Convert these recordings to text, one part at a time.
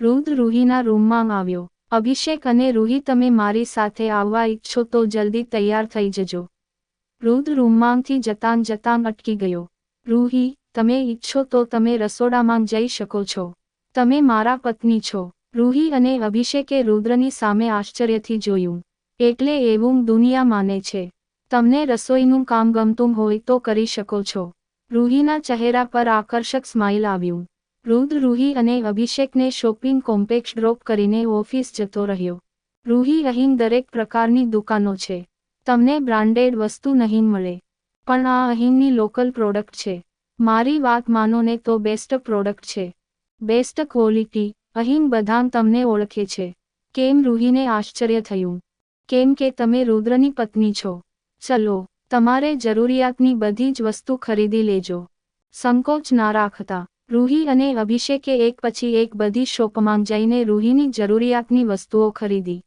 રુદ્ર રૂહીના રૂમમાં આવ્યો. અભિષેક અને રૂહી, તમે મારી સાથે આવવા ઈચ્છો તો જલ્દી તૈયાર થઈ જજો. રુદ્ર રૂમમાંથી જતાં જતાં અટકી ગયો. રૂહી, તમે ઈચ્છો તો તમે રસોડામાં જઈ શકો છો. તમે મારા પત્ની છો. રૂહી અને અભિષેકે રુદ્રની સામે આશ્ચર્યથી જોયું. એટલે એવું દુનિયા માને છે. તમને રસોઈનું કામ ગમતું હોય તો કરી શકો છો. રૂહીના ચહેરા પર આકર્ષક સ્માઇલ આવ્યું. રુદ્ર રૂહી અને અભિષેકને શોપિંગ કોમ્પ્લેક્સ ડ્રોપ કરીને ઓફિસ જતો રહ્યો. રૂહી અહીં દરેક પ્રકારની દુકાનો છે. તમને બ્રાન્ડેડ વસ્તુ નહીં મળે. પણ આ અહીંની લોકલ પ્રોડક્ટ છે. મારી વાત માનો ને તો બેસ્ટ પ્રોડક્ટ છે. બેસ્ટ ક્વોલિટી, અહીં બધા તમને ઓળખે છે. કેમ રૂહીને આશ્ચર્ય થયું? કેમ કે તમે રુદ્રની પત્ની છો? ચલો, તમારે જરૂરિયાતની બધી જ વસ્તુ ખરીદી લેજો. સંકોચ ના રાખતા. રૂહી અને અભિષેકે એક પછી એક બધી શોપમાં જઈને રૂહીની જરૂરિયાતની વસ્તુઓ ખરીદી.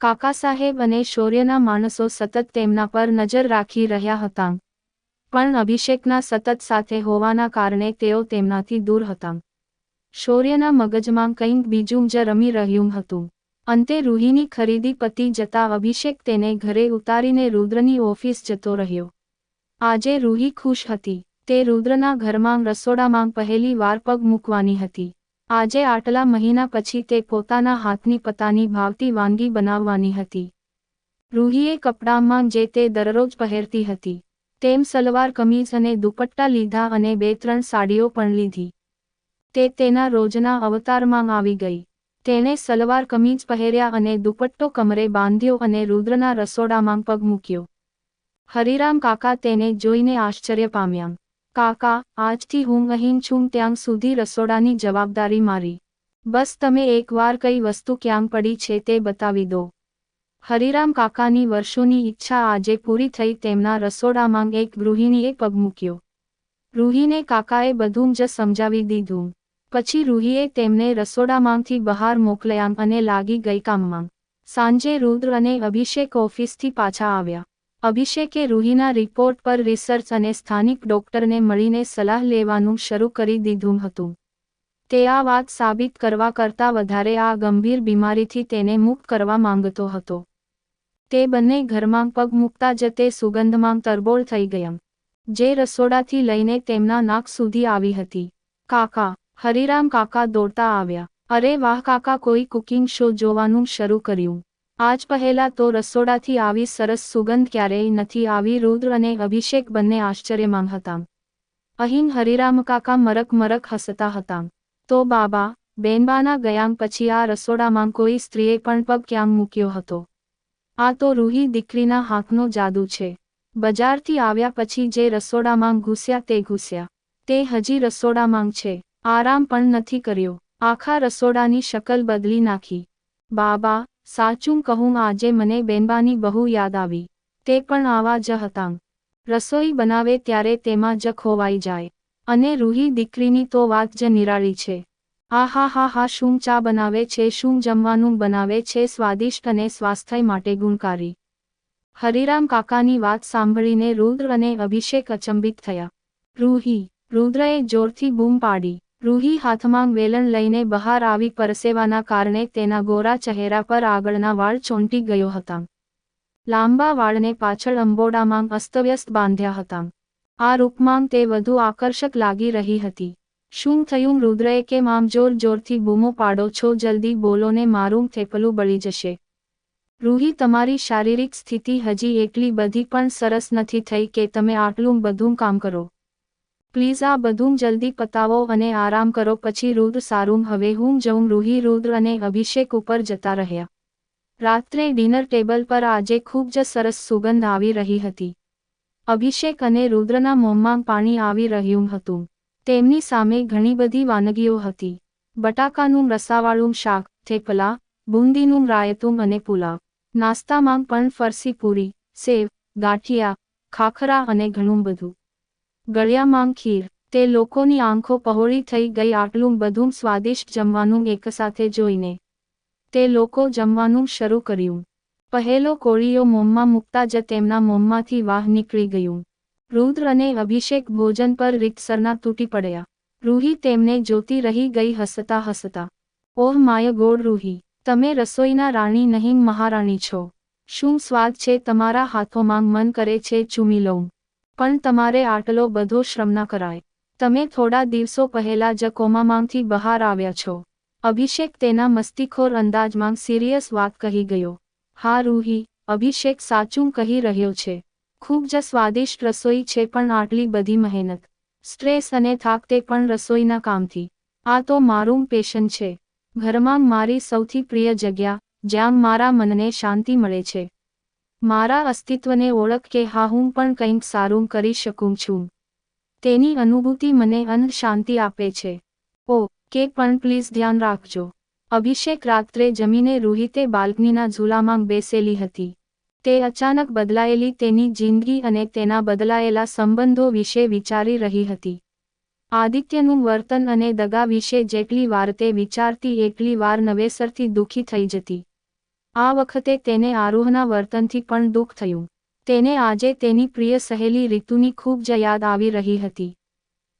કાકા સાહેબ અને શૌર્યના માણસો સતત તેમના પર નજર રાખી રહ્યા હતા. પણ અભિષેકના સતત સાથે હોવાના કારણે તેઓ તેમનાથી દૂર હતા. શૌર્યના મગજમાં કંઈક બીજું જ રમી રહ્યું હતું. અંતે રૂહીની ખરીદી પતી જતા અભિષેક તેને ઘરે ઉતારીને રુદ્રની ઓફિસ જતો રહ્યો. આજે રૂહી ખુશ હતી. તે રુદ્રના ઘરમાં રસોડામાં પહેલી વાર પગ મૂકવાની હતી. આજે આટલા મહિના પછી તે પોતાના હાથની પતાની ભાવતી વાનગી બનાવવાની હતી. રૂહીએ કપડામાં જે તે દરરોજ પહેરતી હતી. તેમ સલવાર કમીઝ અને દુપટ્ટા લીધા અને બે ત્રણ સાડીઓ પણ લીધી. તે તેના રોજના અવતારમાં આવી ગઈ. તેણે સલવાર કમીજ પહેર્યા અને દુપટ્ટો કમરે બાંધ્યો અને રુદ્રના રસોડામાં પગ મૂક્યો. હરિરામ કાકા તેને જોઈને આશ્ચર્ય પામ્યા. કાકા, આજથી હું અહીં છું, ત્યાં સુધી રસોડાની જવાબદારી મારી. બસ તમે એકવાર કઈ વસ્તુ ક્યાં પડી છે તે બતાવી દો. હરિરામ કાકાની વર્ષોની ઈચ્છા આજે પૂરી થઈ તેમના રસોડામાં એક ગૃહિણીએ પગ મૂક્યો. રૂહીને કાકાએ બધું જ સમજાવી દીધું. પછી રૂહીએ તેમને રસોડામાંથી બહાર મોકલ્યા અને લાગી ગઈ કામમાં. સાંજે રુદ્ર અને અભિષેક ઓફિસથી પાછા આવ્યા. અભિષેકે રૂહીના રિપોર્ટ પર રિસર્ચ અને સ્થાનિક ડોક્ટરને મળીને સલાહ લેવાનું શરૂ કરી દીધું હતું. તે આ વાત સાબિત કરવા કરતાં વધારે આ ગંભીર બીમારીથી તેને મુક્ત કરવા માંગતો હતો. તે બંને ઘરમાં પગ મૂકતા જ તે સુગંધમાં તરબોળ થઈ ગયમ જે રસોડાથી લઈને તેમના નાક સુધી આવી હતી. કાકા, હરિરામ કાકા દોડતા આવ્યા. અરે વાહ કાકા, કોઈ કુકિંગ શો જોવાનું શરૂ કર્યું. આજ પહેલા તો રસોડાથી આવી સરસ સુગંધ ક્યારેય નથી, આવી રુદ્ર અને અભિષેક બંને આશ્ચર્યમાં હતા. અહીં હરિરામ કાકા મરક મરક હસતા હતા. તો બાબા, બેનબાના ગયા પછી આ રસોડામાં કોઈ સ્ત્રીએ પણ પગ ક્યાં મૂક્યો હતો? આ તો રૂહી દીકરીના હાથનો જાદુ છે. બજારથી આવ્યા પછી જે રસોડામાં ઘૂસ્યા તે ઘૂસ્યા. તે હજી રસોડામાં છે. આરામ પણ નથી કર્યો. આખા રસોડાની શકલ બદલી નાખી. બાબા સાચું કહું, આજે મને બેનબાની બહુ યાદ આવી. તે પણ આવા જ હતા. રસોઈ બનાવે ત્યારે તેમાં જ ખોવાઈ જાય. અને રૂહી દીકરીની તો વાત જ નિરાળી છે. આ હા હા હા, શું ચા બનાવે છે, શું જમવાનું બનાવે છે, સ્વાદિષ્ટ અને સ્વાસ્થ્ય માટે ગુણકારી. હરિરામ કાકાની વાત સાંભળીને રુદ્ર અને અભિષેક અચંબિત થયા. રૂહી, રુદ્રએ જોરથી બૂમ પાડી. રૂહી હાથમાં વેલણ લઈને બહાર આવી પરસેવાના કારણે તેના ગોરા ચહેરા પર આગળના વાળ ચોંટી ગયો હતા. લાંબા વાળને પાછળ અંબોડામાં અસ્તવ્યસ્ત બાંધ્યા હતા. આ રૂપમાં તે વધુ આકર્ષક લાગી રહી હતી. શું થયું રુદ્રએ કે મામ જોર જોરથી બૂમો પાડો છો? જલ્દી બોલોને મારું થેપલું બળી જશે. રૂહી તમારી શારીરિક સ્થિતિ હજી એટલી બધી પણ સરસ નથી થઈ કે તમે આટલું બધું કામ કરો. પ્લીઝ આ બધું જલ્દી પતાવો અને આરામ કરો. પછી રુદ્ર સારું, હવે હું જઉં. રૂહી રુદ્ર અને અભિષેક ઉપર જતા રહ્યા. રાત્રે ડિનર ટેબલ પર આજે ખૂબ જ સરસ સુગંધ આવી રહી હતી. અભિષેક અને રુદ્રના મોંમાં પાણી આવી રહ્યું હતું. તેમની સામે ઘણી બધી વાનગીઓ હતી. બટાકાનું રસાવાળું શાક, થેપલા, બુંદીનું રાયતું અને પુલાવ. નાસ્તામાં પણ ફરસી પૂરી, સેવ, ગાંઠિયા, ખાખરા અને ઘણું બધું. ગળ્યામાં ખીર. તે લોકોની આંખો પહોળી થઈ ગઈ આટલું બધું સ્વાદિષ્ટ જમવાનું એકસાથે જોઈને. તે લોકો જમવાનું શરૂ કર્યું. પહેલો કોળીઓ મોંમાં મૂકતા જ તેમના મોંમાંથી વાહ નીકળી ગયું. રુદ્ર અને અભિષેક ભોજન પર રીતસરના તૂટી પડ્યા. રૂહી તેમને જોતી રહી ગઈ હસતા હસતા. ઓહ, માય ગોડ રૂહી, તમે રસોઈના રાણી નહીં મહારાણી છો. શું સ્વાદ છે તમારા હાથોમાં? મન કરે છે, ચૂમી લઉં. પણ તમારે આટલો બધો શ્રમ ના કરાય. તમે થોડા દિવસો પહેલા જ કોમામાંથી બહાર આવ્યા છો. અભિષેક તેના મસ્તીખોર અંદાજમાં સિરિયસ વાત કહી ગયો. હા, રૂહી, અભિષેક સાચું કહી રહ્યો છે. ખૂબ જ સ્વાદિષ્ટ રસોઈ છે પણ આટલી બધી મહેનત. સ્ટ્રેસ અને થાક તે પણ રસોઈના કામથી. આ તો મારું પેશન છે. ઘરમાં મારી સૌથી પ્રિય જગ્યા, જ્યાં મારા મનને શાંતિ મળે છે. મારા અસ્તિત્વને ઓળખ કે હા, હું પણ કંઈક સારું કરી શકું છું. તેની અનુભૂતિ મને અંધ શાંતિ આપે છે. ઓ, કે પણ પ્લીઝ ધ્યાન રાખજો. અભિષેક રાત્રે જમીને રૂહિતે બાલ્કનીના ઝૂલામાં બેસેલી હતી. તે અચાનક બદલાયેલી તેની જિંદગી અને તેના બદલાયેલા સંબંધો વિશે વિચારી રહી હતી. આદિત્યનું વર્તન અને દગા વિશે જેટલી વાર તે વિચારતી, એટલી વાર નવેસરથી દુઃખી થઈ જતી. આ વખતે તેને આરોહના વર્તનથી પણ દુઃખ થયું. તેને આજે તેની પ્રિય સહેલી રીતુની ખૂબ જ યાદ આવી રહી હતી.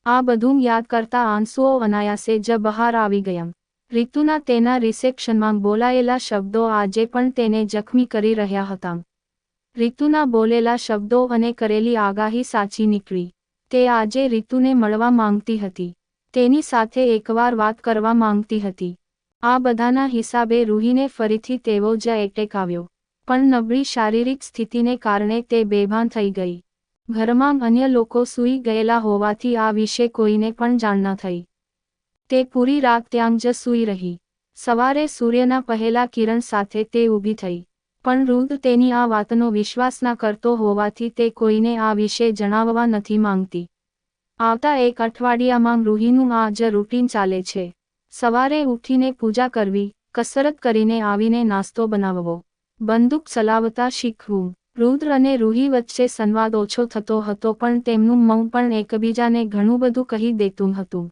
આ બધું યાદ કરતા આંસુઓ અનાયાસે જ બહાર આવી ગયા. રીતુના તેના રિસેપ્શનમાં બોલાયેલા શબ્દો આજે પણ તેને જખમી કરી રહ્યા હતા. રીતુના બોલેલા શબ્દો અને કરેલી આગાહી સાચી નીકળી. તે આજે રીતુને મળવા માંગતી હતી. તેની સાથે એકવાર વાત કરવા માંગતી હતી. આ બધાના હિસાબે રૂહીને ફરીથી તેવો જ એટેક આવ્યો. પણ નબળી શારીરિક સ્થિતિને કારણે તે બેભાન થઈ ગઈ. ઘરમાં અન્ય લોકો સૂઈ ગયેલા હોવાથી આ વિશે કોઈને પણ જાણ ન થઈ. તે પૂરી રાત ત્યાં જ સૂઈ રહી. સવારે સૂર્યના પહેલા કિરણ સાથે તે ઊભી થઈ. પણ રુદ તેની આ વાતનો વિશ્વાસ ના કરતો હોવાથી તે કોઈને આ વિશે જણાવવા નથી માંગતી. આવતા એક અઠવાડિયામાં રૂહીનું આ જ રૂટીન ચાલે છે. સવારે ઉઠીને પૂજા કરવી, કસરત કરીને આવીને નાસ્તો બનાવવો. બંદૂક ચલાવતા શીખવું. રુદ્ર અને રૂહી વચ્ચે સંવાદ ઓછો થતો હતો પણ તેમનું મૌન પણ એકબીજાને ઘણું બધું કહી દેતું હતું.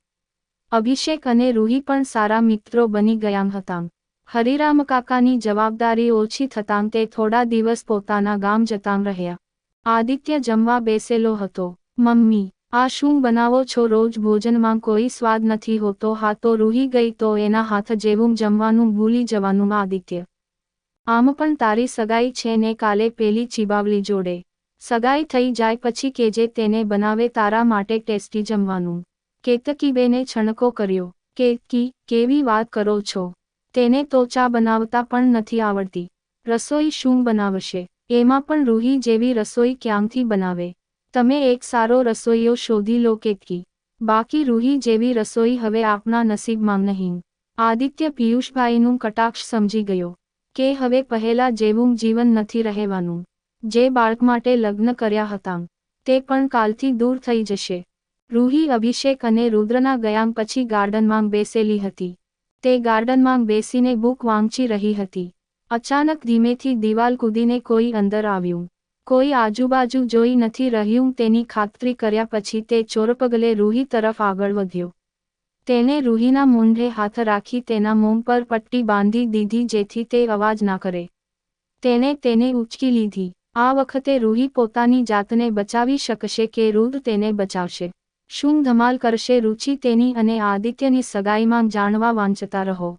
અભિષેક અને રૂહી પણ સારા મિત્રો બની ગયા હતા. હરિરામ કાકાની જવાબદારી ઓછી થતાં તે થોડા દિવસ પોતાના ગામ જતાં રહ્યા. આદિત્ય જમવા બેસેલો હતો. મમ્મી આ શું બનાવો છો? રોજ ભોજનમાં કોઈ સ્વાદ નથી હોતો, હા તો રૂહી ગઈ તો એના હાથ જેવું જમવાનું ભૂલી જવાનું આદિત્ય. આમ પણ તારી સગાઈ છે ને કાલે પેલી ચીબાવલી જોડે. સગાઈ થઈ જાય પછી કેજે તેને બનાવે તારા માટે ટેસ્ટી જમવાનું. કેતકીબેને છણકો કર્યો કેતકી કેવી વાત કરો છો? તેને તો ચા બનાવતા પણ નથી આવડતી. રસોઈ શું બનાવશે? એમાં પણ રૂહી જેવી રસોઈ ક્યાંથી બનાવે? તમે એક સારો રસોઈયો શોધી લો કેતકી બાકી રૂહી જેવી રસોઈ હવે આપના નસીબમાં નહીં. આદિત્ય પિયુષભાઈનું કટાક્ષ સમજી ગયો કે હવે પહેલા જેવું જીવન નથી રહેવાનું. જે બાળક માટે લગ્ન કર્યા હતા, તે પણ કાલથી દૂર થઈ જશે. રૂહી અભિષેક અને રુદ્રના ગયા પછી ગાર્ડનમાં બેસેલી હતી. તે ગાર્ડનમાં બેસીને બુક વાંચી રહી હતી. અચાનક ધીમેથી દિવાલ કૂદીને કોઈ અંદર આવ્યું. કોઈ આજુબાજુ જોઈ નથી રહ્યું તેની ખાતરી કર્યા પછી તે ચોરપગલે રૂહી તરફ આગળ વધ્યો. તેને રૂહીના મૂંઢે હાથ રાખી તેના મોં પર પટ્ટી બાંધી દીધી જેથી તે અવાજ ના કરે. તેને તેને ઉચકી લીધી. આ વખતે રૂહી પોતાની જાતને બચાવી શકશે કે રૂદ તેને બચાવશે? શું ધમાલ કરશે? રુચિ તેની અને આદિત્યની સગાઈમાં જાણવા વાંચતા રહો.